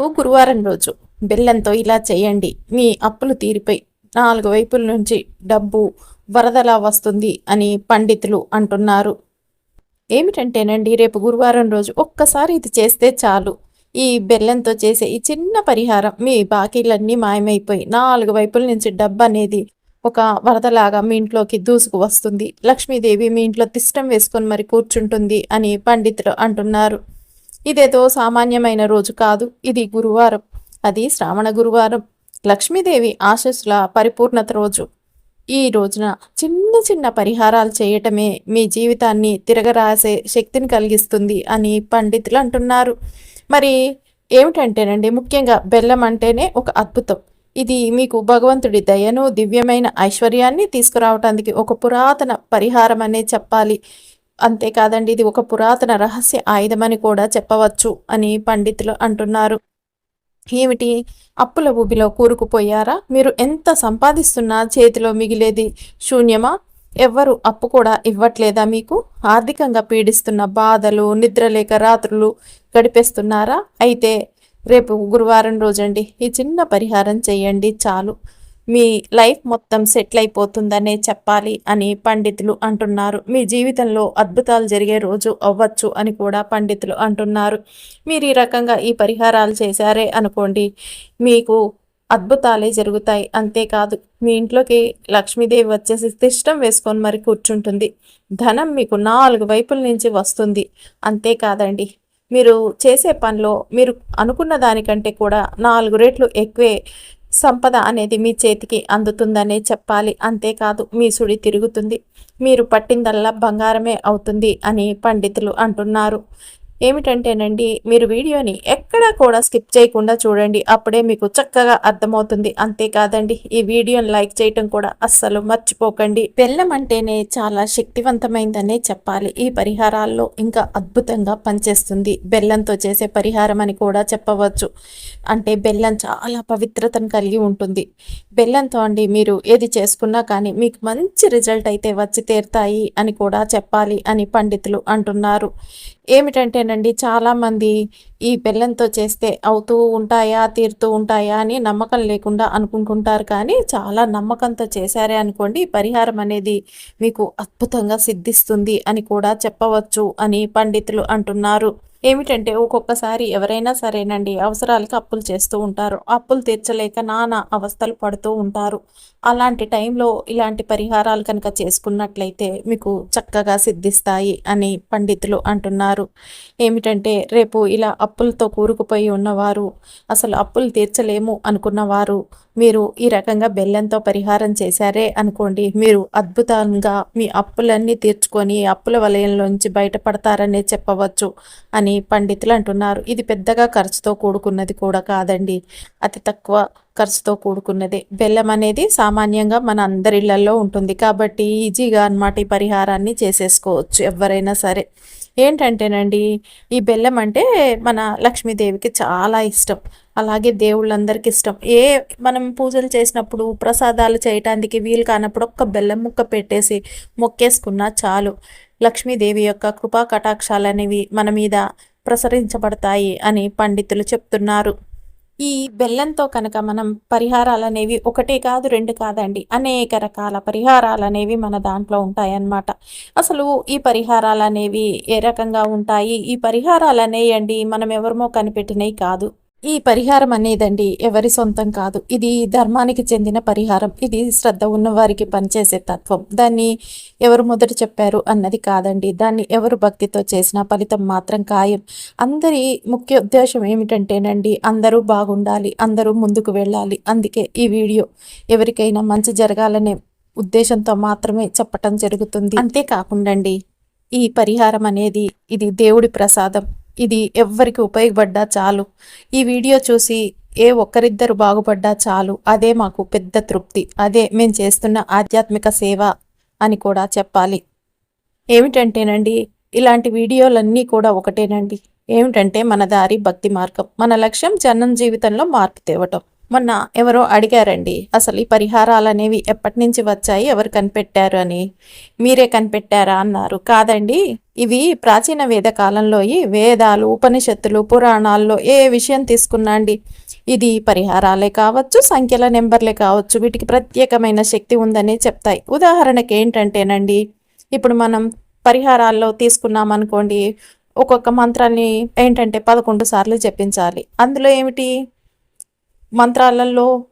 గురువారం రోజు. బెల్లంతో ఇలా చేయండి. మీ అప్పులు తీరిపోయి నాలుగు వైపుల నుంచి డబ్బు వరదలా వస్తుంది అని పండితులు అంటున్నారు. ఏమిటంటేనండి రేపు గురువారం రోజు ఒక్కసారి ఇది చేస్తే చాలు. ఈ బెల్లంతో చేసే ఈ చిన్న పరిహారం మీ బాకీలన్నీ మాయమైపోయి నాలుగు వైపుల నుంచి డబ్బు అనేది ఒక వరదలాగా మీ ఇంట్లోకి దూసుకు వస్తుంది. లక్ష్మీదేవి మీ ఇంట్లో తిష్టం వేసుకొని మరి కూర్చుంటుంది అని పండితులు అంటున్నారు. ఇదేదో సామాన్యమైన రోజు కాదు. ఇది గురువారం. అది శ్రావణ గురువారం. లక్ష్మీదేవి ఆశస్సుల పరిపూర్ణత రోజు. ఈ రోజున చిన్న చిన్న పరిహారాలు చేయటమే మీ జీవితాన్ని తిరగరాసే శక్తిని కలిగిస్తుంది అని పండితులు అంటున్నారు. మరి ఏమిటంటేనండి ముఖ్యంగా బెల్లం అంటేనే ఒక అద్భుతం. ఇది మీకు భగవంతుడి దయను దివ్యమైన ఐశ్వర్యాన్ని తీసుకురావటానికి ఒక పురాతన పరిహారం అనే చెప్పాలి. అంతేకాదండి ఇది ఒక పురాతన రహస్య ఆయుధమని కూడా చెప్పవచ్చు అని పండితులు అంటున్నారు. ఏమిటి? అప్పుల ఊబిలో కూరుకుపోయారా? మీరు ఎంత సంపాదిస్తున్నా చేతిలో మిగిలేది శూన్యమా? ఎవ్వరు అప్పు కూడా ఇవ్వట్లేదా మీకు? ఆర్థికంగా పీడిస్తున్న బాధలు నిద్రలేక రాత్రులు గడిపేస్తున్నారా? అయితే రేపు గురువారం రోజండి. ఈ చిన్న పరిహారం చేయండి చాలు. మీ లైఫ్ మొత్తం సెటిల్ అయిపోతుందనే చెప్పాలి అని పండితులు అంటున్నారు. మీ జీవితంలో అద్భుతాలు జరిగే రోజు అవ్వచ్చు అని కూడా పండితులు అంటున్నారు. మీరు ఈ రకంగా ఈ పరిహారాలు చేశారే అనుకోండి మీకు అద్భుతాలే జరుగుతాయి. అంతేకాదు మీ ఇంట్లోకి లక్ష్మీదేవి వచ్చేసి తిష్టం వేసుకొని మరి కూర్చుంటుంది. ధనం మీకు నాలుగు వైపుల నుంచి వస్తుంది. అంతేకాదండి మీరు చేసే పనిలో మీరు అనుకున్న దానికంటే కూడా నాలుగు రెట్లు ఎక్కువే సంపద అనేది మీ చేతికి అందుతుందనే చెప్పాలి. అంతేకాదు మీ సుడి తిరుగుతుంది. మీరు పట్టిందల్లా బంగారమే అవుతుంది అని పండితులు అంటున్నారు. ఏమిటంటేనండి మీరు వీడియోని ఎక్కడా కూడా స్కిప్ చేయకుండా చూడండి. అప్పుడే మీకు చక్కగా అర్థమవుతుంది. అంతేకాదండి ఈ వీడియోని లైక్ చేయటం కూడా అస్సలు మర్చిపోకండి. బెల్లం అంటేనే చాలా శక్తివంతమైందనే చెప్పాలి. ఈ పరిహారాల్లో ఇంకా అద్భుతంగా పనిచేస్తుంది. బెల్లంతో చేసే పరిహారం అని కూడా చెప్పవచ్చు. అంటే బెల్లం చాలా పవిత్రతను కలిగి ఉంటుంది. బెల్లంతో అండి మీరు ఏది చేసుకున్నా కానీ మీకు మంచి రిజల్ట్ అయితే వచ్చి తీరుతాయి అని కూడా చెప్పాలి అని పండితులు అంటున్నారు. ఏమిటంటేనండి చాలామంది ఈ బెల్లంతో చేస్తే అవుతూ ఉంటాయా తీరుతూ ఉంటాయా అని నమ్మకం లేకుండా అనుకుంటుంటారు. కానీ చాలా నమ్మకంతో చేశారే అనుకోండి పరిహారం అనేది మీకు అద్భుతంగా సిద్ధిస్తుంది అని కూడా చెప్పవచ్చు అని పండితులు అంటున్నారు. ఏమిటంటే ఒక్కొక్కసారి ఎవరైనా సరేనండి అవసరాలకి అప్పులు చేస్తూ ఉంటారు. అప్పులు తీర్చలేక నానా అవస్థలు పడుతూ ఉంటారు. అలాంటి టైంలో ఇలాంటి పరిహారాలు కనుక చేసుకున్నట్లయితే మీకు చక్కగా సిద్ధిస్తాయి అని పండితులు అంటున్నారు. ఏమిటంటే రేపు ఇలా అప్పులతో కూరుకుపోయి ఉన్నవారు అసలు అప్పులు తీర్చలేము అనుకున్నవారు మీరు ఈ రకంగా బెల్లంతో పరిహారం చేశారే అనుకోండి మీరు అద్భుతంగా మీ అప్పులన్నీ తీర్చుకొని అప్పుల వలయంలోంచి బయటపడతారనే చెప్పవచ్చు అని పండితులు అంటున్నారు. ఇది పెద్దగా ఖర్చుతో కూడుకున్నది కూడా కాదండి. అతి తక్కువ ఖర్చుతో కూడుకున్నదే. బెల్లం అనేది సామాన్యంగా మన అందరిళ్ళలో ఉంటుంది. కాబట్టి ఈజీగా అనమాట ఈ పరిహారాన్ని చేసేసుకోవచ్చు ఎవరైనా సరే. ఏంటంటేనండి ఈ బెల్లం అంటే మన లక్ష్మీదేవికి చాలా ఇష్టం. అలాగే దేవుళ్ళందరికీ ఇష్టం. ఏ మనం పూజలు చేసినప్పుడు ప్రసాదాలు చేయటానికి వీలు కానప్పుడు ఒక్క బెల్లం ముక్క పెట్టేసి మొక్కేసుకున్నా చాలు. లక్ష్మీదేవి యొక్క కృపా కటాక్షాలు అనేవి మన మీద ప్రసరించబడతాయి అని పండితులు చెప్తున్నారు. ఈ బెల్లంతో కనుక మనం పరిహారాలు అనేవి ఒకటే కాదు రెండు కాదండి. అనేక రకాల పరిహారాలు అనేవి మన దాంట్లో ఉంటాయన్నమాట. అసలు ఈ పరిహారాలు అనేవి ఏ రకంగా ఉంటాయి? ఈ పరిహారాలు అనేయండి మనం ఎవరిమో కనిపెట్టినవి కాదు. ఈ పరిహారం అనేదండి ఎవరి సొంతం కాదు. ఇది ధర్మానికి చెందిన పరిహారం. ఇది శ్రద్ధ ఉన్నవారికి పనిచేసే తత్వం. దాన్ని ఎవరు మొదట చెప్పారు అన్నది కాదండి. దాన్ని ఎవరు భక్తితో చేసిన ఫలితం మాత్రం ఖాయం. అందరి ముఖ్య ఉద్దేశం ఏమిటంటేనండి అందరూ బాగుండాలి అందరూ ముందుకు వెళ్ళాలి. అందుకే ఈ వీడియో ఎవరికైనా మంచి జరగాలనే ఉద్దేశంతో మాత్రమే చెప్పటం జరుగుతుంది. అంతేకాకుండా ఈ పరిహారం అనేది ఇది దేవుడి ప్రసాదం. ఇది ఎవ్వరికి ఉపయోగపడ్డా చాలు. ఈ వీడియో చూసి ఏ ఒక్కరిద్దరు బాగుపడ్డా చాలు. అదే మాకు పెద్ద తృప్తి. అదే మేము చేస్తున్న ఆధ్యాత్మిక సేవ అని కూడా చెప్పాలి. ఏమిటంటేనండి ఇలాంటి వీడియోలన్నీ కూడా ఒకటేనండి. ఏమిటంటే మన దారి భక్తి మార్గం. మన లక్ష్యం జనం జీవితంలో మార్పు తేవటం. మొన్న ఎవరో అడిగారండి అసలు ఈ పరిహారాలు అనేవి ఎప్పటి నుంచి వచ్చాయి? ఎవరు కనిపెట్టారు అని? మీరే కనిపెట్టారా? అన్నారు. కాదండి ఇవి ప్రాచీన వేద కాలంలో వేదాలు ఉపనిషత్తులు పురాణాల్లో ఏ విషయం తీసుకున్నా అండి ఇది పరిహారాలే కావచ్చు సంఖ్యల నెంబర్లే కావచ్చు వీటికి ప్రత్యేకమైన శక్తి ఉందని చెప్తాయి. ఉదాహరణకి ఏంటంటేనండి ఇప్పుడు మనం పరిహారాల్లో తీసుకున్నాం అనుకోండి ఒక్కొక్క మంత్రాన్ని ఏంటంటే పదకొండు సార్లు చెప్పించాలి అందులో ఏమిటి? మంత్రాలలో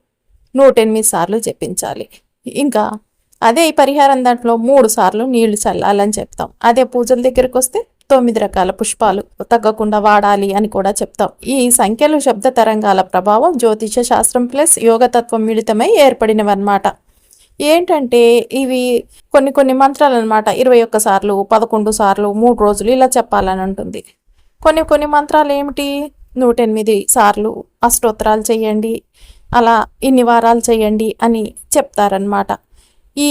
నూటెనిమిది సార్లు జపించాలి. ఇంకా అదే ఈ పరిహారం దాంట్లో మూడు సార్లు నీళ్ళు చల్లాలని చెప్తాం. అదే పూజల దగ్గరికి వస్తే తొమ్మిది రకాల పుష్పాలు తగ్గకుండా వాడాలి అని కూడా చెప్తాం. ఈ సంఖ్యలు శబ్ద తరంగాల ప్రభావం జ్యోతిష శాస్త్రం ప్లస్ యోగతత్వం మిళితమై ఏర్పడినవన్నమాట. ఏంటంటే ఇవి కొన్ని కొన్ని మంత్రాలు అనమాట ఇరవై ఒక్క సార్లు పదకొండు సార్లు మూడు రోజులు ఇలా చెప్పాలని ఉంటుంది. కొన్ని కొన్ని మంత్రాలు ఏమిటి? నూట ఎనిమిది సార్లు అష్టోత్తరాలు చేయండి అలా ఇన్ని వారాలు చేయండి అని చెప్తారనమాట ఈ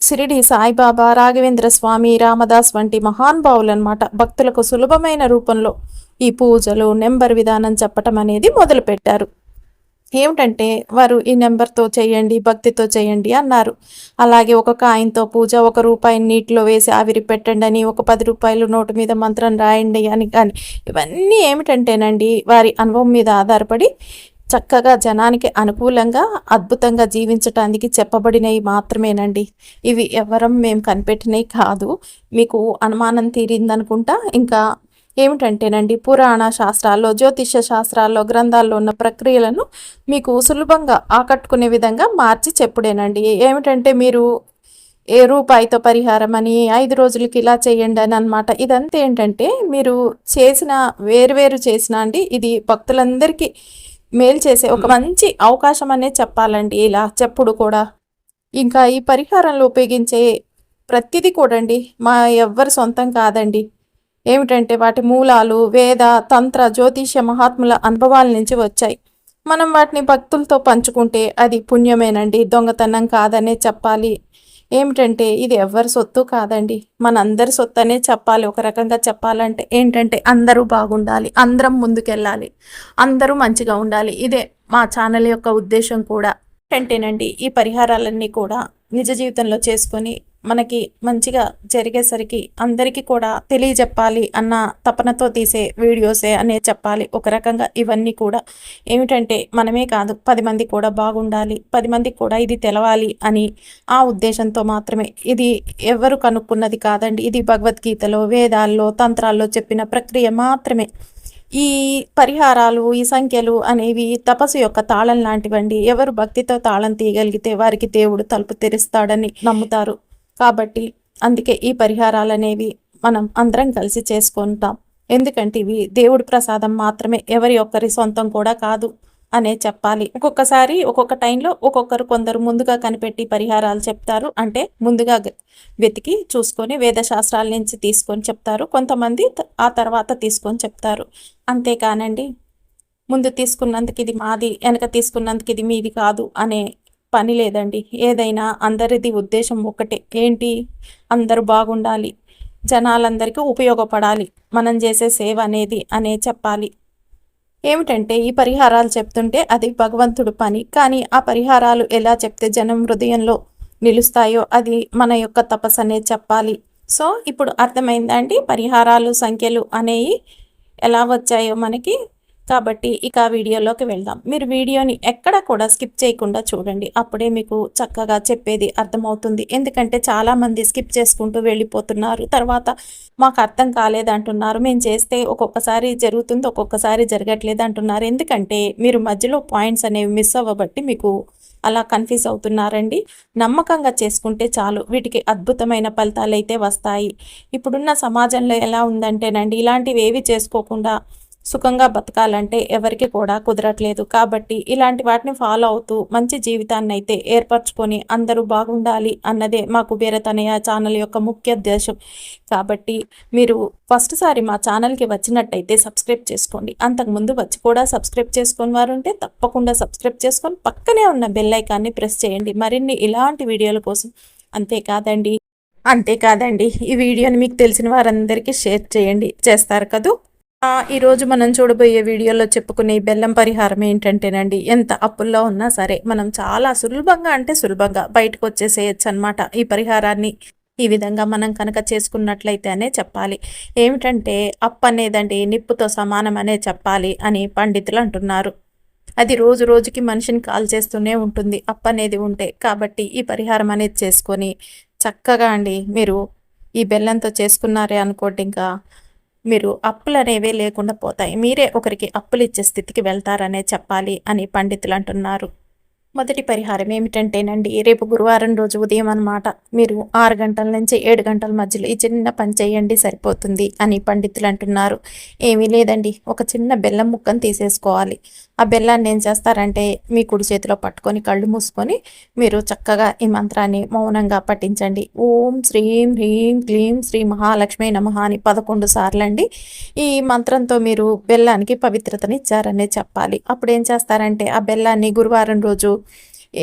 సిరిడి సాయిబాబా రాఘవేంద్ర స్వామి రామదాస్ వంటి మహానుభావులన్నమాట భక్తులకు సులభమైన రూపంలో ఈ పూజలు నెంబర్ విధానం చెప్పటం అనేది మొదలుపెట్టారు. ఏమిటంటే వారు ఈ నెంబర్తో చేయండి భక్తితో చేయండి అన్నారు. అలాగే ఒక కాయంతో పూజ ఒక రూపాయి నీటిలో వేసి ఆవిరి పెట్టండి అని ఒక పది రూపాయలు నోటు మీద మంత్రం రాయండి అని కానీ ఇవన్నీ ఏమిటంటేనండి వారి అనుభవం మీద ఆధారపడి చక్కగా జనానికి అనుకూలంగా అద్భుతంగా జీవించటానికి చెప్పబడినవి మాత్రమేనండి. ఇవి ఎవరం మేము కనిపెట్టినవి కాదు. మీకు అనుమానం తీరిందనుకుంటా ఇంకా ఏమిటంటేనండి పురాణ శాస్త్రాల్లో జ్యోతిష శాస్త్రాల్లో గ్రంథాల్లో ఉన్న ప్రక్రియలను మీకు సులభంగా ఆకట్టుకునే విధంగా మార్చి చెప్పుడేనండి. ఏమిటంటే మీరు ఏ రూపాయితో పరిహారం అని ఐదు రోజులకి ఇలా చేయండి అని అనమాట ఇదంతా ఏంటంటే మీరు చేసిన వేరువేరు చేసిన అండి ఇది భక్తులందరికీ మేలు చేసే ఒక మంచి అవకాశం అనే చెప్పాలండి. ఇలా చెప్పుడు కూడా. ఇంకా ఈ పరిహారంలో ఉపయోగించే ప్రతిదీ కూడండి మా ఎవ్వరి సొంతం కాదండి. ఏమిటంటే వాటి మూలాలు వేద తంత్ర జ్యోతిష్య మహాత్ముల అనుభవాల నుంచి వచ్చాయి. మనం వాటిని భక్తులతో పంచుకుంటే అది పుణ్యమేనండి దొంగతనం కాదనే చెప్పాలి. ఏమిటంటే ఇది ఎవరి సొత్తు కాదండి. మనందరి సొత్తు అనే చెప్పాలి ఒక రకంగా చెప్పాలంటే. ఏంటంటే అందరూ బాగుండాలి అందరం ముందుకెళ్ళాలి అందరూ మంచిగా ఉండాలి. ఇదే మా ఛానల్ యొక్క ఉద్దేశం కూడా. ఏంటంటేనండి ఈ పరిహారాలన్నీ కూడా నిజ జీవితంలో చేసుకొని మనకి మంచిగా జరిగేసరికి అందరికీ కూడా తెలియజెప్పాలి అన్న తపనతో తీసే వీడియోసే అనే చెప్పాలి. ఒక రకంగా ఇవన్నీ కూడా ఏమిటంటే మనమే కాదు పది మంది కూడా బాగుండాలి పది మందికి కూడా ఇది తెలవాలి అని ఆ ఉద్దేశంతో మాత్రమే. ఇది ఎవరు కనుక్కున్నది కాదండి. ఇది భగవద్గీతలో వేదాల్లో తంత్రాల్లో చెప్పిన ప్రక్రియ మాత్రమే. ఈ పరిహారాలు ఈ సంఖ్యలు అనేవి తపస్సు యొక్క తాళం లాంటివండి. ఎవరు భక్తితో తాళం తీయగలిగితే వారికి దేవుడు తలుపు తెరుస్తాడని నమ్ముతారు. కాబట్టి అందుకే ఈ పరిహారాలు అనేవి మనం అందరం కలిసి చేసుకుంటాం. ఎందుకంటే ఇవి దేవుడి ప్రసాదం మాత్రమే. ఎవరి ఒక్కరి సొంతం కూడా కాదు. అనే చెప్పాలి. ఒక్కొక్కసారి ఒక్కొక్క టైంలో ఒక్కొక్కరు కొందరు ముందుగా కనిపెట్టి పరిహారాలు చెప్తారు. అంటే ముందుగా వెతికి చూసుకొని వేదశాస్త్రాల నుంచి తీసుకొని చెప్తారు. కొంతమంది ఆ తర్వాత తీసుకొని చెప్తారు. అంతేకానండి ముందు తీసుకున్నందుకు ఇది మాది వెనక తీసుకున్నందుకు ఇది మీది కాదు అనే పని లేదండి. ఏదైనా అందరిది ఉద్దేశం ఒకటే ఏంటి? అందరూ బాగుండాలి. జనాలందరికీ ఉపయోగపడాలి. మనం చేసే సేవ అనేది అనే చెప్పాలి. ఏమిటంటే ఈ పరిహారాలు చెప్తుంటే అది భగవంతుడు పని. కానీ ఆ పరిహారాలు ఎలా చెప్తే జనం హృదయంలో నిలుస్తాయో అది మన యొక్క తపస్సు అనేది చెప్పాలి. సో ఇప్పుడు అర్థమైందా అండి? పరిహారాలు సంఖ్యలు అనేవి ఎలా వచ్చాయో మనకి? కాబట్టి ఇక వీడియోలోకి వెళ్దాం. మీరు వీడియోని ఎక్కడ కూడా స్కిప్ చేయకుండా చూడండి. అప్పుడే మీకు చక్కగా చెప్పేది అర్థమవుతుంది. ఎందుకంటే చాలామంది స్కిప్ చేసుకుంటూ వెళ్ళిపోతున్నారు. తర్వాత మాకు అర్థం కాలేదంటున్నారు. మేము చేస్తే ఒక్కొక్కసారి జరుగుతుంది ఒక్కొక్కసారి జరగట్లేదు అంటున్నారు. ఎందుకంటే మీరు మధ్యలో పాయింట్స్ అనేవి మిస్ అవ్వబట్టి మీకు అలా కన్ఫ్యూజ్ అవుతున్నారండి. నమ్మకంగా చేసుకుంటే చాలు. వీటికి అద్భుతమైన ఫలితాలు అయితే వస్తాయి. ఇప్పుడున్న సమాజంలో ఎలా ఉందంటేనండి ఇలాంటివి ఏవి చేసుకోకుండా సుఖంగా బతకాలంటే ఎవరికి కూడా కుదరట్లేదు. కాబట్టి ఇలాంటి వాటిని ఫాలో అవుతూ మంచి జీవితాన్ని అయితే ఏర్పరచుకొని అందరూ బాగుండాలి అన్నదే మా కుబేరతనయ ఛానల్ యొక్క ముఖ్య ఉద్దేశం. కాబట్టి మీరు ఫస్ట్ సారి మా ఛానల్కి వచ్చినట్టయితే సబ్స్క్రైబ్ చేసుకోండి. అంతకుముందు వచ్చి కూడా సబ్స్క్రైబ్ చేసుకుని వారు ఉంటే తప్పకుండా సబ్స్క్రైబ్ చేసుకొని పక్కనే ఉన్న బెల్ ఐకాన్ని ప్రెస్ చేయండి. మరిన్ని ఇలాంటి వీడియోల కోసం అంతేకాదండి అంతేకాదండి. ఈ వీడియోని మీకు తెలిసిన వారందరికీ షేర్ చేయండి. చేస్తారు కదూ? ఈరోజు మనం చూడబోయే వీడియోలో చెప్పుకునే బెల్లం పరిహారం ఏంటంటేనండి ఎంత అప్పుల్లో ఉన్నా సరే మనం చాలా సులభంగా అంటే సులభంగా బయటకు వచ్చేసేయచ్చు అనమాట ఈ పరిహారాన్ని ఈ విధంగా మనం కనుక చేసుకున్నట్లయితేనే చెప్పాలి. ఏమిటంటే అప్పు అనేదండి నిప్పుతో సమానం అనే చెప్పాలి అని పండితులు అంటున్నారు. అది రోజు రోజుకి మనిషిని కాల్ చేస్తూనే ఉంటుంది. అప్పు అనేది ఉంటే కాబట్టి ఈ పరిహారం అనేది చేసుకొని చక్కగా అండి మీరు ఈ బెల్లంతో చేసుకున్నారే అనుకోండి ఇంకా మీరు అప్పులు అనేవి లేకుండా పోతాయి. మీరే ఒకరికి అప్పులు ఇచ్చే స్థితికి వెళ్తారనే చెప్పాలి అని పండితులు అంటున్నారు. మొదటి పరిహారం ఏమిటంటేనండి రేపు గురువారం రోజు ఉదయం అన్నమాట. మీరు ఆరు గంటల నుంచి ఏడు గంటల మధ్యలో ఈ చిన్న పని చేయండి సరిపోతుంది అని పండితులు అంటున్నారు. ఏమీ లేదండి ఒక చిన్న బెల్లం ముక్కను తీసేసుకోవాలి. ఆ బెల్లాన్ని ఏం చేస్తారంటే మీ కుడి చేతిలో పట్టుకొని కళ్ళు మూసుకొని మీరు చక్కగా ఈ మంత్రాన్ని మౌనంగా పఠించండి. ఓం శ్రీం హ్రీం క్లీం శ్రీ మహాలక్ష్మి నమః అని పదకొండు సార్లు అండి ఈ మంత్రంతో మీరు బెల్లానికి పవిత్రతని ఇచ్చారనే చెప్పాలి. అప్పుడు ఏం చేస్తారంటే ఆ బెల్లాన్ని గురువారం రోజు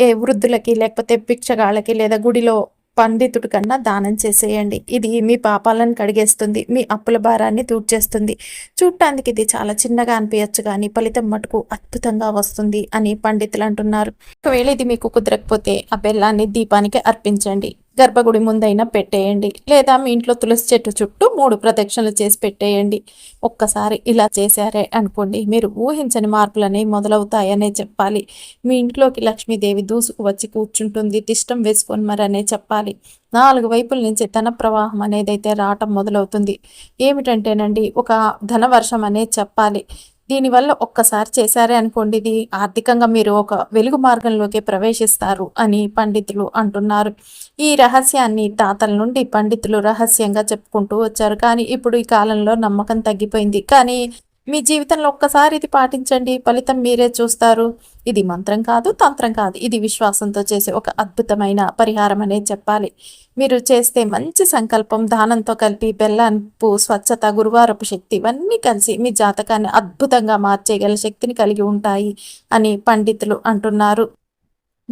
ఏ వృద్ధులకి లేకపోతే భిక్షగాళ్ళకి లేదా గుడిలో పండితుడి కన్నా దానం చేసేయండి. ఇది మీ పాపాలను కడిగేస్తుంది. మీ అప్పుల భారాన్ని తూడ్చేస్తుంది. చూడటానికి ఇది చాలా చిన్నగా అనిపించచ్చు కానీ ఫలితం మటుకు అద్భుతంగా వస్తుంది అని పండితులు అంటున్నారు. ఒకవేళ ఇది మీకు కుదరకపోతే ఆ బెల్లాన్ని దీపానికి అర్పించండి. గర్భగుడి ముందైనా పెట్టేయండి. లేదా మీ ఇంట్లో తులసి చెట్టు చుట్టూ మూడు ప్రదక్షిణలు చేసి పెట్టేయండి. ఒక్కసారి ఇలా చేశారే అనుకోండి మీరు ఊహించని మార్పులు అనేవి మొదలవుతాయనే చెప్పాలి. మీ ఇంట్లోకి లక్ష్మీదేవి దూసుకు వచ్చి కూర్చుంటుంది తిష్టం వేసుకొని మరనే చెప్పాలి. నాలుగు వైపుల నుంచి ధన ప్రవాహం అనేది అయితే రావటం మొదలవుతుంది. ఏమిటంటేనండి ఒక ధన వర్షం అనేది చెప్పాలి. దీనివల్ల ఒక్కసారి చేశారే అనుకోండి ఇది ఆర్థికంగా మీరు ఒక వెలుగు మార్గంలోకి ప్రవేశిస్తారు అని పండితులు అంటున్నారు. ఈ రహస్యాన్ని తాతల నుండి పండితులు రహస్యంగా చెప్పుకుంటూ వచ్చారు. కానీ ఇప్పుడు ఈ కాలంలో నమ్మకం తగ్గిపోయింది. కానీ మీ జీవితంలో ఒక్కసారి ఇది పాటించండి. ఫలితం మీరే చూస్తారు. ఇది మంత్రం కాదు తంత్రం కాదు. ఇది విశ్వాసంతో చేసే ఒక అద్భుతమైన పరిహారం అనేది చెప్పాలి. మీరు చేస్తే మంచి సంకల్పం దానంతో కలిపి బెల్లాన్పు స్వచ్ఛత గురువారపు శక్తి ఇవన్నీ కలిసి మీ జాతకాన్ని అద్భుతంగా మార్చేయగల శక్తిని కలిగి ఉంటాయి అని పండితులు అంటున్నారు.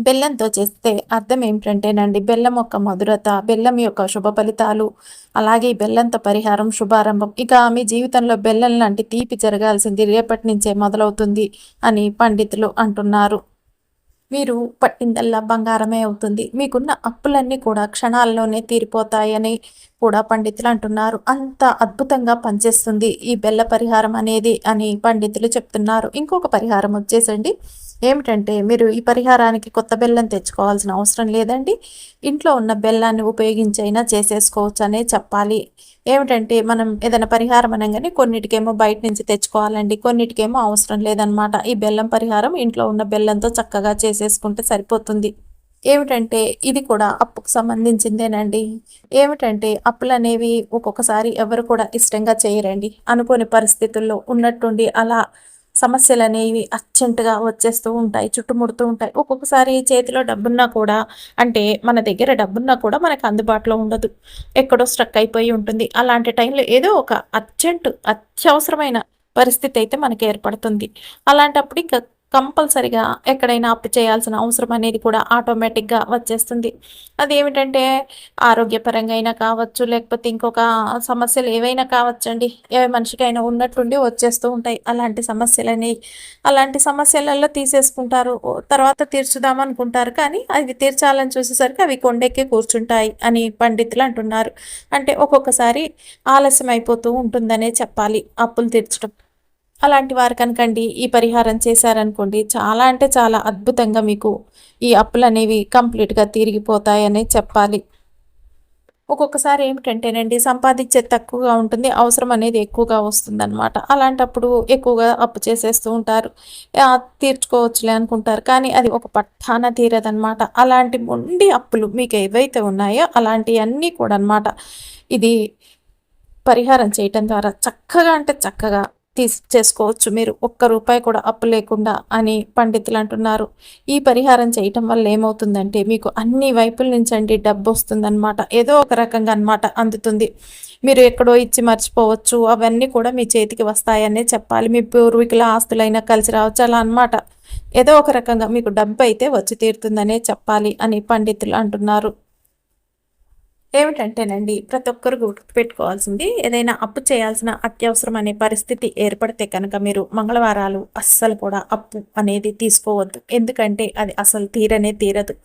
బెల్లంతో చేస్తే అర్థం ఏమిటంటేనండి బెల్లం యొక్క మధురత బెల్లం యొక్క శుభ ఫలితాలు అలాగే బెల్లంతో పరిహారం శుభారంభం. ఇక మీ జీవితంలో బెల్లం లాంటి తీపి జరగాల్సింది రేపటి నుంచే మొదలవుతుంది అని పండితులు అంటున్నారు. మీరు పట్టిందల్లా బంగారమే అవుతుంది. మీకున్న అప్పులన్నీ కూడా క్షణాల్లోనే తీరిపోతాయని కూడా పండితులు అంటున్నారు. అంత అద్భుతంగా పనిచేస్తుంది ఈ బెల్ల పరిహారం అనేది అని పండితులు చెప్తున్నారు. ఇంకొక పరిహారం వచ్చేసండి. ఏమిటంటే మీరు ఈ పరిహారానికి కొత్త బెల్లం తెచ్చుకోవాల్సిన అవసరం లేదండి. ఇంట్లో ఉన్న బెల్లాన్ని ఉపయోగించైనా చేసేసుకోవచ్చు అనే చెప్పాలి. ఏమిటంటే మనం ఏదైనా పరిహారం అనగానే కొన్నిటికేమో బయట నుంచి తెచ్చుకోవాలండి కొన్నిటికేమో అవసరం లేదనమాట ఈ బెల్లం పరిహారం ఇంట్లో ఉన్న బెల్లంతో చక్కగా చేసేసుకుంటే సరిపోతుంది. ఏమిటంటే ఇది కూడా అప్పుకు సంబంధించిందేనండి. ఏమిటంటే అప్పులు అనేవి ఒక్కొక్కసారి ఎవరు కూడా ఇష్టంగా చేయరండి. అనుకోని పరిస్థితుల్లో ఉన్నట్టుండి అలా సమస్యలు అనేవి అర్జెంటుగా వచ్చేస్తూ ఉంటాయి చుట్టుముడుతూ ఉంటాయి. ఒక్కొక్కసారి చేతిలో డబ్బున్నా కూడా అంటే మన దగ్గర డబ్బున్నా కూడా మనకు అందుబాటులో ఉండదు. ఎక్కడో స్ట్రక్ అయిపోయి ఉంటుంది. అలాంటి టైంలో ఏదో ఒక అర్జెంటు అత్యవసరమైన పరిస్థితి అయితే మనకి ఏర్పడుతుంది. అలాంటప్పుడు ఇంకా కంపల్సరిగా ఎక్కడైనా అప్పు చేయాల్సిన అవసరం అనేది కూడా ఆటోమేటిక్గా వచ్చేస్తుంది. అదేమిటంటే ఆరోగ్యపరంగా అయినా కావచ్చు లేకపోతే ఇంకొక సమస్యలు ఏవైనా కావచ్చండి. ఏ మనిషికైనా ఉన్నట్టుండి వచ్చేస్తూ ఉంటాయి. అలాంటి సమస్యలని అలాంటి సమస్యలలో తీసేసుకుంటారు. తర్వాత తీర్చుదామనుకుంటారు కానీ అవి తీర్చాలని చూసేసరికి అవి కొండెక్కి కూర్చుంటాయి అని పండితులు అంటున్నారు. అంటే ఒక్కొక్కసారి ఆలస్యం అయిపోతూ ఉంటుందనే చెప్పాలి. అప్పులు తీర్చడం. అలాంటి వారు కనుకండి ఈ పరిహారం చేశారనుకోండి చాలా అంటే చాలా అద్భుతంగా మీకు ఈ అప్పులు అనేవి కంప్లీట్గా తిరిగిపోతాయనే చెప్పాలి. ఒక్కొక్కసారి ఏమిటంటేనండి సంపాదించే తక్కువగా ఉంటుంది అవసరం అనేది ఎక్కువగా వస్తుందన్నమాట. అలాంటప్పుడు ఎక్కువగా అప్పు చేసేస్తూ ఉంటారు. తీర్చుకోవచ్చులే అనుకుంటారు కానీ అది ఒక పట్టాన తీరదనమాట అలాంటి మొండి అప్పులు మీకు ఏవైతే ఉన్నాయో అలాంటివన్నీ కూడా అనమాట ఇది పరిహారం చేయటం ద్వారా చక్కగా అంటే చక్కగా తీసి చేసుకోవచ్చు. మీరు ఒక్క రూపాయి కూడా అప్పు లేకుండా అని పండితులు అంటున్నారు. ఈ పరిహారం చేయటం వల్ల ఏమవుతుందంటే మీకు అన్ని వైపుల నుంచి అండి డబ్బు వస్తుందన్నమాట ఏదో ఒక రకంగా అనమాట అందుతుంది. మీరు ఎక్కడో ఇచ్చి మర్చిపోవచ్చు. అవన్నీ కూడా మీ చేతికి వస్తాయనే చెప్పాలి. మీ పూర్వీకుల ఆస్తులైనా కలిసి రావచ్చు. అలా అనమాట ఏదో ఒక రకంగా మీకు డబ్బు అయితే వచ్చి తీరుతుందనే చెప్పాలి అని పండితులు అంటున్నారు. ఏమిటంటేనండి ప్రతి ఒక్కరు పెట్టుకోవాల్సింది ఏదైనా అప్పు చేయాల్సిన అత్యవసరం అనే పరిస్థితి ఏర్పడితే కనుక మీరు మంగళవారాలు అస్సలు కూడా అప్పు అనేది తీసుకోవద్దు. ఎందుకంటే అది అసలు తీరనే తీరదు.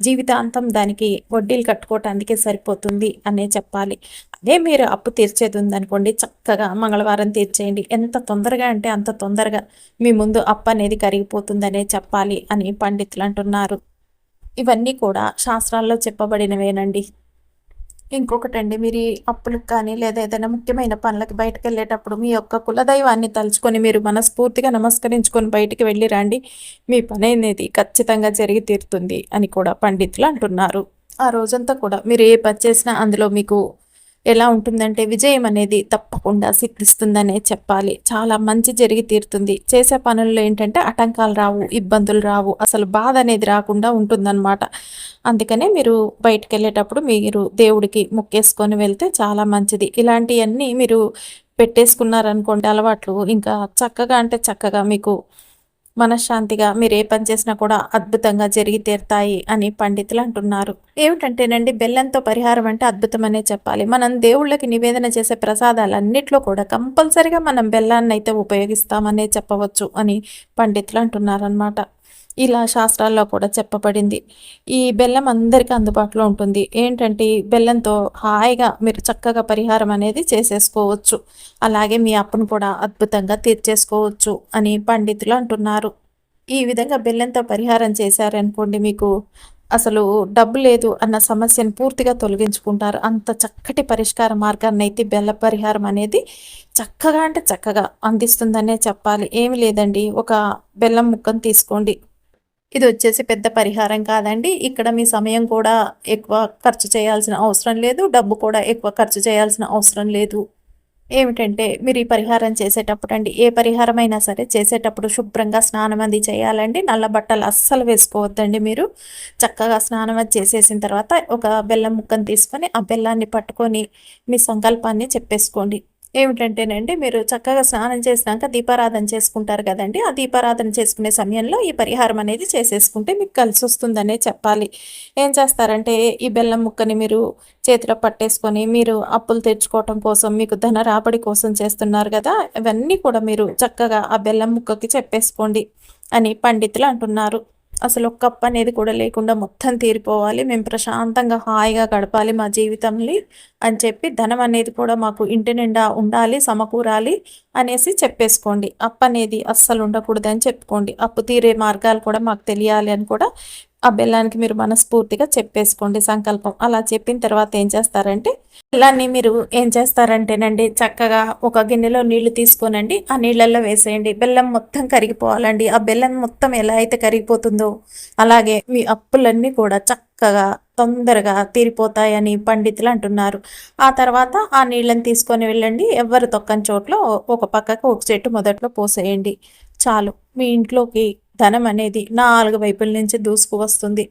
జీవితాంతం దానికి వడ్డీలు కట్టుకోవటానికే సరిపోతుంది అనే చెప్పాలి. అదే మీరు అప్పు తీర్చేది ఉందనుకోండి చక్కగా మంగళవారం తీర్చేయండి. ఎంత తొందరగా అంటే అంత తొందరగా మీ ముందు అప్పు అనేది కరిగిపోతుందనే చెప్పాలి అని పండితులు అంటున్నారు. ఇవన్నీ కూడా శాస్త్రాల్లో చెప్పబడినవేనండి. ఇంకొకటండి మీరు అప్పులకు కానీ లేదా ఏదైనా ముఖ్యమైన పనులకు బయటకు వెళ్ళేటప్పుడు మీ యొక్క కులదైవాన్ని తలుచుకొని మీరు మనస్ఫూర్తిగా నమస్కరించుకొని బయటికి వెళ్ళి రండి. మీ పని అనేది ఖచ్చితంగా జరిగి తీరుతుంది అని కూడా పండితులు అంటున్నారు. ఆ రోజంతా కూడా మీరు ఏ పని చేసినా అందులో మీకు ఎలా ఉంటుందంటే విజయం అనేది తప్పకుండా సిద్ధిస్తుందనే చెప్పాలి. చాలా మంచి జరిగి తీరుతుంది. చేసే పనుల్లో ఏంటంటే ఆటంకాలు రావు ఇబ్బందులు రావు. అసలు బాధ అనేది రాకుండా ఉంటుందన్నమాట. అందుకనే మీరు బయటకు వెళ్ళేటప్పుడు మీరు దేవుడికి మొక్కేసుకొని వెళ్తే చాలా మంచిది. ఇలాంటివన్నీ మీరు పెట్టేసుకున్నారనుకోండి అలవాట్లు ఇంకా చక్కగా అంటే చక్కగా మీకు మనశ్శాంతిగా మీరు ఏ పని చేసినా కూడా అద్భుతంగా జరిగి తీరుతాయి అని పండితులు అంటున్నారు. ఏమిటంటేనండి బెల్లంతో పరిహారం అంటే అద్భుతం అనే చెప్పాలి. మనం దేవుళ్ళకి నివేదన చేసే ప్రసాదాలన్నిట్లో కూడా కంపల్సరిగా మనం బెల్లాన్ని అయితే ఉపయోగిస్తామనే చెప్పవచ్చు అని పండితులు అంటున్నారనమాట ఇలా శాస్త్రాల్లో కూడా చెప్పబడింది. ఈ బెల్లం అందరికీ అందుబాటులో ఉంటుంది. ఏంటంటే బెల్లంతో హాయిగా మీరు చక్కగా పరిహారం అనేది చేసేసుకోవచ్చు. అలాగే మీ అప్పును కూడా అద్భుతంగా తీర్చేసుకోవచ్చు అని పండితులు అంటున్నారు. ఈ విధంగా బెల్లంతో పరిహారం చేశారనుకోండి మీకు అసలు డబ్బు లేదు అన్న సమస్యను పూర్తిగా తొలగించుకుంటారు. అంత చక్కటి పరిష్కార మార్గాన్ని అయితే బెల్ల పరిహారం అనేది చక్కగా అంటే చక్కగా అందిస్తుందనే చెప్పాలి. ఏమి లేదండి. ఒక బెల్లం ముక్కను తీసుకోండి. ఇది వచ్చేసి పెద్ద పరిహారం కాదండి. ఇక్కడ మీ సమయం కూడా ఎక్కువ ఖర్చు చేయాల్సిన అవసరం లేదు. డబ్బు కూడా ఎక్కువ ఖర్చు చేయాల్సిన అవసరం లేదు. ఏమిటంటే మీరు ఈ పరిహారం చేసేటప్పుడు అండి ఏ పరిహారం అయినా సరే చేసేటప్పుడు శుభ్రంగా స్నానం అది చేయాలండి. నల్ల బట్టలు అస్సలు వేసుకోవద్దండి మీరు. చక్కగా స్నానం అది చేసేసిన తర్వాత ఒక బెల్లం ముక్కను తీసుకొని ఆ బెల్లాన్ని పట్టుకొని మీ సంకల్పాన్ని చెప్పేసుకోండి. ఏమిటంటేనండి మీరు చక్కగా స్నానం చేసినాక దీపారాధన చేసుకుంటారు కదండి. ఆ దీపారాధన చేసుకునే సమయంలో ఈ పరిహారం అనేది చేసేసుకుంటే మీకు కలిసి వస్తుందనే చెప్పాలి. ఏం చేస్తారంటే ఈ బెల్లం ముక్కని మీరు చేతిలో పట్టేసుకొని మీరు అప్పులు తెచ్చుకోవటం కోసం మీకు ధన రాబడి కోసం చేస్తున్నారు కదా ఇవన్నీ కూడా మీరు చక్కగా ఆ బెల్లం ముక్కకి చెప్పేసుకోండి అని పండితులు అంటున్నారు. అసలు ఒక్క అప్పు అనేది కూడా లేకుండా మొత్తం తీరిపోవాలి. మేము ప్రశాంతంగా హాయిగా గడపాలి మా జీవితంని అని చెప్పి ధనం అనేది కూడా మాకు ఇంటి నిండా ఉండాలి సమకూరాలి అనేసి చెప్పేసుకోండి. అప్పు అనేది అస్సలు ఉండకూడదని చెప్పుకోండి. అప్పు తీరే మార్గాలు కూడా మాకు తెలియాలి అని కూడా ఆ బెల్లానికి మీరు మనస్ఫూర్తిగా చెప్పేసుకోండి సంకల్పం. అలా చెప్పిన తర్వాత ఏం చేస్తారంటే బెల్లాన్ని మీరు ఏం చేస్తారంటేనండి చక్కగా ఒక గిన్నెలో నీళ్ళు తీసుకోనండి ఆ నీళ్ళల్లో వేసేయండి. బెల్లం మొత్తం కరిగిపోవాలండి. ఆ బెల్లం మొత్తం ఎలా అయితే కరిగిపోతుందో అలాగే మీ అప్పులన్నీ కూడా చక్కగా తొందరగా తీరిపోతాయని పండితులు అంటున్నారు. ఆ తర్వాత ఆ నీళ్ళని తీసుకొని వెళ్ళండి. ఎవరు తొక్కని చోట్ల ఒక పక్కకు ఒక చెట్టు మొదట్లో పోసేయండి. చాలు. మీ ఇంట్లోకి ధనం అనేది నాలుగు వైపుల నుంచి దూసుకువస్తుంది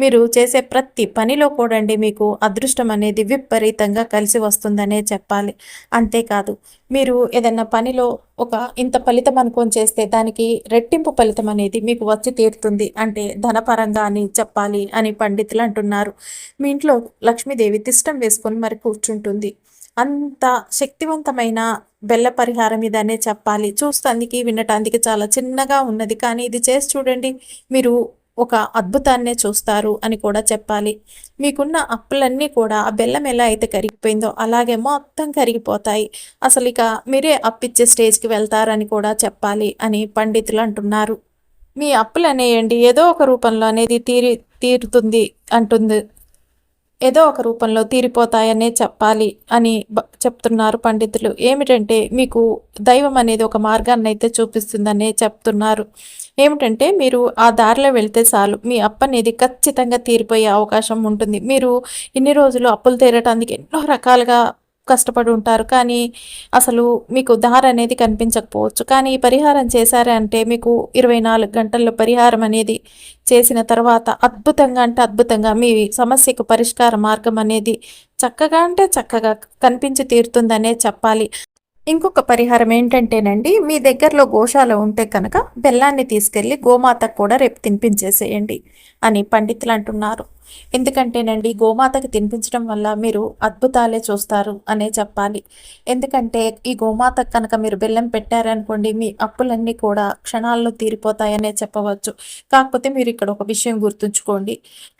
మీరు చేసే ప్రతి పనిలో కూడా అండి మీకు అదృష్టం అనేది విపరీతంగా కలిసి వస్తుందనే చెప్పాలి. అంతేకాదు మీరు ఏదైనా పనిలో ఒక ఇంత ఫలితం అనుకొని చేస్తే దానికి రెట్టింపు ఫలితం అనేది మీకు వచ్చి తీరుతుంది. అంటే ధనపరంగా అని చెప్పాలి అని పండితులు అంటున్నారు. మీ ఇంట్లో లక్ష్మీదేవి తిష్టం వేసుకొని మరి కూర్చుంటుంది. అంత శక్తివంతమైన బెల్ల పరిహారం ఇదనే చెప్పాలి. చూస్తానికి వినటానికి చాలా చిన్నగా ఉన్నది. కానీ ఇది చేసి చూడండి మీరు ఒక అద్భుతాన్నే చూస్తారు అని కూడా చెప్పాలి. మీకున్న అప్పులన్నీ కూడా ఆ బెల్లం ఎలా అయితే కరిగిపోయిందో అలాగే మొత్తం కరిగిపోతాయి. అసలు ఇక మీరే అప్పిచ్చే స్టేజ్కి వెళ్తారని కూడా చెప్పాలి అని పండితులు అంటున్నారు. మీ అప్పులు అనేయండి ఏదో ఒక రూపంలో అనేది తీరి తీరుతుంది అంటుంది. ఏదో ఒక రూపంలో తీరిపోతాయనే చెప్పాలి అని చెప్తున్నారు పండితులు. ఏమిటంటే మీకు దైవం అనేది ఒక మార్గాన్ని అయితే చూపిస్తుందనే చెప్తున్నారు. ఏమిటంటే మీరు ఆ దారిలో వెళ్తే చాలు. మీ అప్పు అనేది ఖచ్చితంగా తీరిపోయే అవకాశం ఉంటుంది. మీరు ఇన్ని రోజులు అప్పులు తీరటానికి ఎన్నో రకాలుగా కష్టపడి ఉంటారు. కానీ అసలు మీకు దారి అనేది కనిపించకపోవచ్చు. కానీ ఈ పరిహారం చేశారంటే అంటే మీకు ఇరవై నాలుగు గంటల్లో పరిహారం అనేది చేసిన తర్వాత అద్భుతంగా అంటే అద్భుతంగా మీ సమస్యకు పరిష్కార మార్గం అనేది చక్కగా అంటే చక్కగా కనిపించి తీరుతుందనే చెప్పాలి. ఇంకొక పరిహారం ఏంటంటేనండి మీ దగ్గరలో గోశాల ఉంటే కనుక బెల్లాన్ని తీసుకెళ్ళి గోమాతకు కూడా రేపు తినిపించేసేయండి అని పండితులు అంటున్నారు. ఎందుకంటేనండి గోమాతకి తినిపించడం వల్ల మీరు అద్భుతాలే చూస్తారు అనే చెప్పాలి. ఎందుకంటే ఈ గోమాతకు కనుక మీరు బెల్లం పెట్టారనుకోండి మీ అప్పులన్నీ కూడా క్షణాల్లో తీరిపోతాయనే చెప్పవచ్చు. కాకపోతే మీరు ఇక్కడ ఒక విషయం గుర్తుంచుకోండి.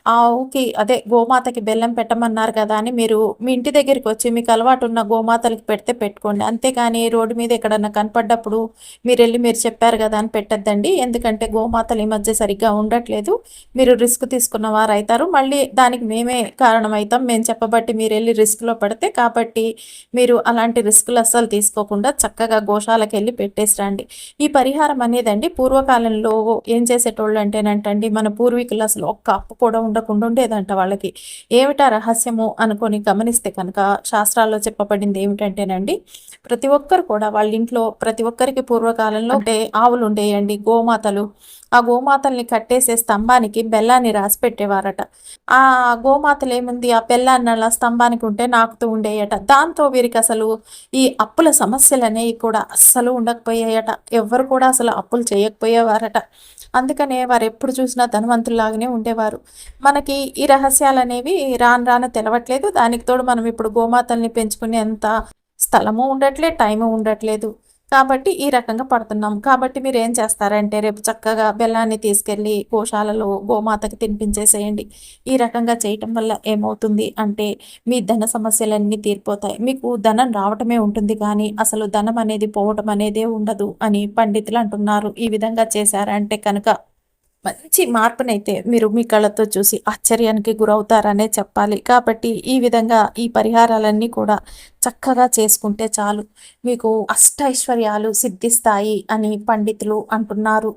ఆవుకి అదే గోమాతకి బెల్లం పెట్టమన్నారు కదా అని మీరు మీ ఇంటి దగ్గరికి వచ్చి మీకు అలవాటు ఉన్న గోమాతలకి పెడితే పెట్టుకోండి. అంతేగాని రోడ్డు మీద ఎక్కడన్నా కనపడ్డప్పుడు మీరు వెళ్ళి మీరు చెప్పారు కదా అని పెట్టద్దండి. ఎందుకంటే గోమాతలు ఈ మధ్య సరిగ్గా ఉండట్లేదు. మీరు రిస్క్ తీసుకున్న వారు అవుతారు మళ్ళీ దానికి మేమే కారణం అవుతాం మేము చెప్పబట్టి మీరు వెళ్ళి రిస్క్లో పడితే కాబట్టి మీరు అలాంటి రిస్కులు అస్సలు తీసుకోకుండా చక్కగా గోశాలకు వెళ్ళి పెట్టేసి రండి. ఈ పరిహారం అనేదండి పూర్వకాలంలో ఏం చేసేటోళ్ళు అంటేనంటండి మన పూర్వీకులు అసలు ఒక్క అప్పు కూడా ఉండకుండా ఉండేదంట వాళ్ళకి. ఏమిటా రహస్యము అనుకొని గమనిస్తే కనుక శాస్త్రాల్లో చెప్పబడింది ఏమిటంటేనండి ప్రతి ఒక్కరు కూడా వాళ్ళ ఇంట్లో ప్రతి ఒక్కరికి పూర్వకాలంలో అంటే ఆవులు ఉండేయండి గోమాతలు ఆ గోమాతల్ని కట్టేసే స్తంభానికి బెల్లాన్ని రాసి పెట్టేవారట ఆ గోమాతలు ఏముంది ఆ బెల్లాన్ని అలా స్తంభానికి ఉంటే నాకుతూ ఉండేయట. దాంతో వీరికి అసలు ఈ అప్పుల సమస్యలు అనేవి కూడా అస్సలు ఉండకపోయాయట. ఎవ్వరు కూడా అసలు అప్పులు చేయకపోయేవారట. అందుకనే వారు ఎప్పుడు చూసినా ధనవంతుల్లాగానే ఉండేవారు. మనకి ఈ రహస్యాలు అనేవి రాను రాను తెలవట్లేదు. దానికి తోడు మనం ఇప్పుడు గోమాతల్ని పెంచుకునేంత స్థలము ఉండట్లేదు టైము ఉండట్లేదు. కాబట్టి ఈ రకంగా పడుతున్నాం. కాబట్టి మీరు ఏం చేస్తారంటే రేపు చక్కగా బెల్లాన్ని తీసుకెళ్ళి గోశాలలో గోమాతకి తినిపించేసేయండి. ఈ రకంగా చేయటం వల్ల ఏమవుతుంది అంటే మీ ధన సమస్యలన్నీ తీరిపోతాయి. మీకు ధనం రావటమే ఉంటుంది కానీ అసలు ధనం అనేది పోవటం అనేదే ఉండదు అని పండితులు అంటున్నారు. ఈ విధంగా చేశారంటే కనుక మంచి మార్పునైతే మీరు మీ కళ్ళతో చూసి ఆశ్చర్యానికి గురవుతారనే చెప్పాలి. కాబట్టి ఈ విధంగా ఈ పరిహారాలన్నీ కూడా చక్కగా చేసుకుంటే చాలు. మీకు అష్టైశ్వర్యాలు సిద్ధిస్తాయి అని పండితులు అంటున్నారు.